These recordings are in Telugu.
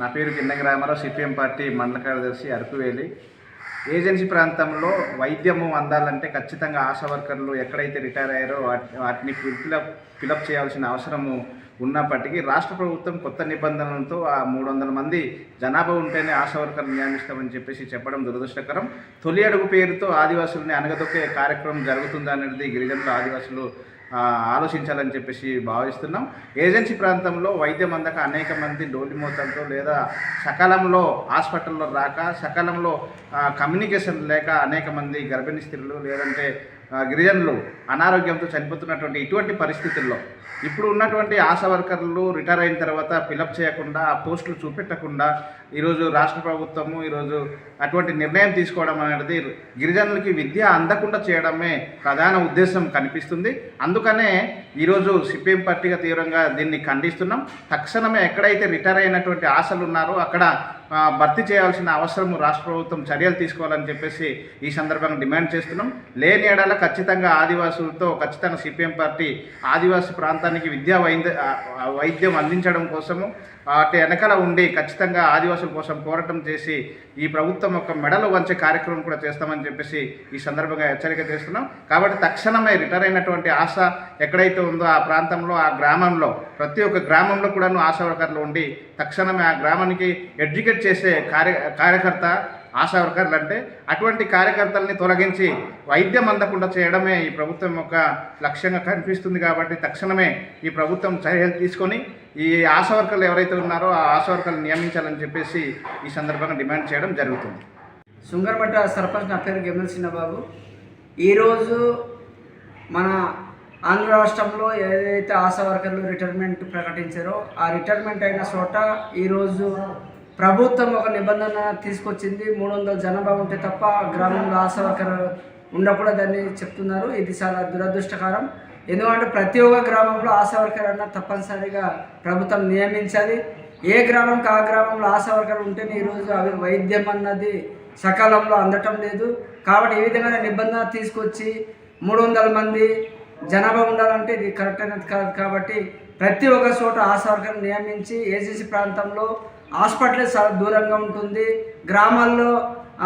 నా పేరు కిందంగి రామారావు సిపిఎం పార్టీ మండల కార్యదర్శి అరకువేలి. ఏజెన్సీ ప్రాంతంలో వైద్యము అందాలంటే ఖచ్చితంగా ఆశా వర్కర్లు ఎక్కడైతే రిటైర్ అయ్యారో వాటిని ఫిలప్ ఫిలప్ చేయాల్సిన అవసరము ఉన్నప్పటికీ రాష్ట్ర ప్రభుత్వం కొత్త నిబంధనలతో ఆ మూడు వందల మంది జనాభా ఉంటేనే ఆశా వర్కర్లు నియమిస్తామని చెప్పేసి చెప్పడం దురదృష్టకరం. తొలి అడుగు పేరుతో ఆదివాసుల్ని అనగదొక్కే కార్యక్రమం జరుగుతుందనేది గిరిజనుల ఆదివాసులు ఆలోచించాలని చెప్పేసి భావిస్తున్నాం. ఏజెన్సీ ప్రాంతంలో వైద్యం అందక అనేక మంది డోలిమోతంతో లేదా సకాలంలో హాస్పిటల్లో రాక సకాలంలో కమ్యూనికేషన్ లేక అనేక మంది గర్భిణీ స్త్రీలు లేదంటే గిరిజనులు అనారోగ్యంతో చనిపోతున్నటువంటి ఇటువంటి పరిస్థితుల్లో ఇప్పుడు ఉన్నటువంటి ఆశా వర్కర్లు రిటైర్ అయిన తర్వాత ఫిలప్ చేయకుండా ఆ పోస్టులు చూపెట్టకుండా ఈరోజు రాష్ట్ర ప్రభుత్వము ఈరోజు అటువంటి నిర్ణయం తీసుకోవడం అనేది గిరిజనులకి విద్య అందకుండా చేయడమే ప్రధాన ఉద్దేశం కనిపిస్తుంది. అందుకనే ఈరోజు సిపిఎం పార్టీగా తీవ్రంగా దీన్ని ఖండిస్తున్నాం. తక్షణమే ఎక్కడైతే రిటైర్ అయినటువంటి ఆశలు ఉన్నారో అక్కడ భర్తీ చేయాల్సిన అవసరం రాష్ట్ర ప్రభుత్వం చర్యలు తీసుకోవాలని చెప్పేసి ఈ సందర్భంగా డిమాండ్ చేస్తున్నాం. లేని ఏడాల ఖచ్చితంగా ఆదివాసులతో ఖచ్చితంగా సిపిఎం పార్టీ ఆదివాసీ ప్రాంతానికి విద్యా వైద్య వైద్యం అందించడం కోసము వాటి వెనకాల ఉండి ఖచ్చితంగా ఆదివాసుల కోసం పోరాటం చేసి ఈ ప్రభుత్వం యొక్క మెడలు వంచే కార్యక్రమం కూడా చేస్తామని చెప్పేసి ఈ సందర్భంగా హెచ్చరిక చేస్తున్నాం. కాబట్టి తక్షణమే రిటైర్ అయినటువంటి ఆశ ఎక్కడైతే ఉందో ఆ ప్రాంతంలో ఆ గ్రామంలో ప్రతి ఒక్క గ్రామంలో కూడాను ఆశా వర్కర్లు ఉండి తక్షణమే ఆ గ్రామానికి ఎడ్యుకేట్ చేసే కార్య కార్యకర్త ఆశా వర్కర్లు అంటే అటువంటి కార్యకర్తల్ని తొలగించి వైద్యం అందకుండా చేయడమే ఈ ప్రభుత్వం యొక్క లక్ష్యంగా కనిపిస్తుంది కాబట్టి తక్షణమే ఈ ప్రభుత్వం చర్యలు తీసుకొని ఈ ఆశా వర్కర్లు ఎవరైతే ఉన్నారో ఆ ఆశా వర్కర్లు నియమించాలని చెప్పేసి ఈ సందర్భంగా డిమాండ్ చేయడం జరుగుతుంది. సుంగరమట్ట సర్పంచ్ నా పేరు గెమల్ సిన్నబాబు ఈరోజు మన ఆంధ్ర రాష్ట్రంలో ఏదైతే ఆశా వర్కర్లు రిటైర్మెంట్ ప్రకటించారో ఆ రిటైర్మెంట్ అయిన చోట ఈరోజు ప్రభుత్వం ఒక నిబంధన తీసుకొచ్చింది. మూడు వందల జనాభా ఉంటే తప్ప గ్రామంలో ఆశా వర్కర్ ఉండకూడదని చెప్తున్నారు. ఇది చాలా దురదృష్టకరం. ఎందుకంటే ప్రతి ఒక్క గ్రామంలో ఆశా వర్కర్ అన్న తప్పనిసరిగా ప్రభుత్వం నియమించాలి. ఏ గ్రామంకి ఆ గ్రామంలో ఆశా వర్కర్ ఉంటేనే ఈరోజు అవి వైద్యం అన్నది సకాలంలో అందటం లేదు. కాబట్టి ఈ విధంగా నిబంధన తీసుకొచ్చి మూడు వందల మంది జనాభా ఉండాలంటే ఇది కరెక్ట్ అయినది కాదు. కాబట్టి ప్రతి ఒక్క చోట ఆశా వర్కర్ నియమించి ఏజీసీ ప్రాంతంలో హాస్పిటల్ చాలా దూరంగా ఉంటుంది. గ్రామాల్లో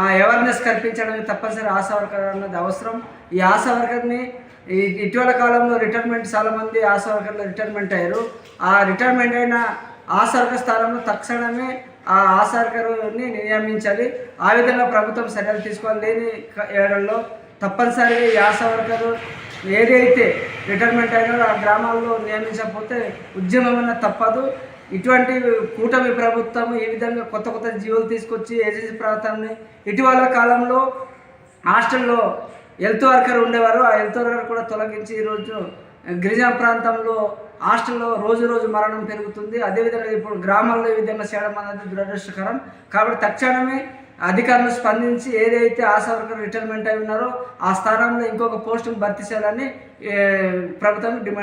అవేర్నెస్ కల్పించడం తప్పనిసరి ఆశా వర్కర్ అన్నది అవసరం. ఈ ఆశా వర్కర్ని ఇటీవల కాలంలో రిటైర్మెంట్ చాలా మంది ఆశా వర్కర్లు రిటైర్మెంట్ అయ్యారు. ఆ రిటైర్మెంట్ అయిన ఆశా వర్కర్ స్థానంలో తక్షణమే ఆ ఆశా వర్కర్ని నియమించాలి. ఆ విధంగా ప్రభుత్వం చర్యలు తీసుకోవాలి. లేని ఏడల్లో తప్పనిసరిగా ఈ ఆశా వర్కర్ ఏదైతే రిటైర్మెంట్ అయినారో ఆ గ్రామాల్లో నియమించకపోతే ఉద్యమం అన్న తప్పదు. ఇటువంటి కూటమి ప్రభుత్వం ఏ విధంగా కొత్త కొత్త జీవులు తీసుకొచ్చి ఏజెన్సీ ప్రాంతాన్ని ఇటీవల కాలంలో హాస్టల్లో హెల్త్ వర్కర్ ఉండేవారు. ఆ హెల్త్ వర్కర్ కూడా తొలగించి ఈరోజు గిరిజన ప్రాంతంలో హాస్టల్లో రోజు రోజు మరణం పెరుగుతుంది. అదేవిధంగా ఇప్పుడు గ్రామాల్లో ఈ విధంగా చేయడం అనేది దురదృష్టకరం. కాబట్టి తక్షణమే అధికారులు స్పందించి ఏదైతే ఆశా వర్కర్ రిటైర్మెంట్ అయి ఉన్నారో ఆ స్థానంలో ఇంకొక పోస్టును భర్తీ చేయాలని ప్రభుత్వం డిమాండ్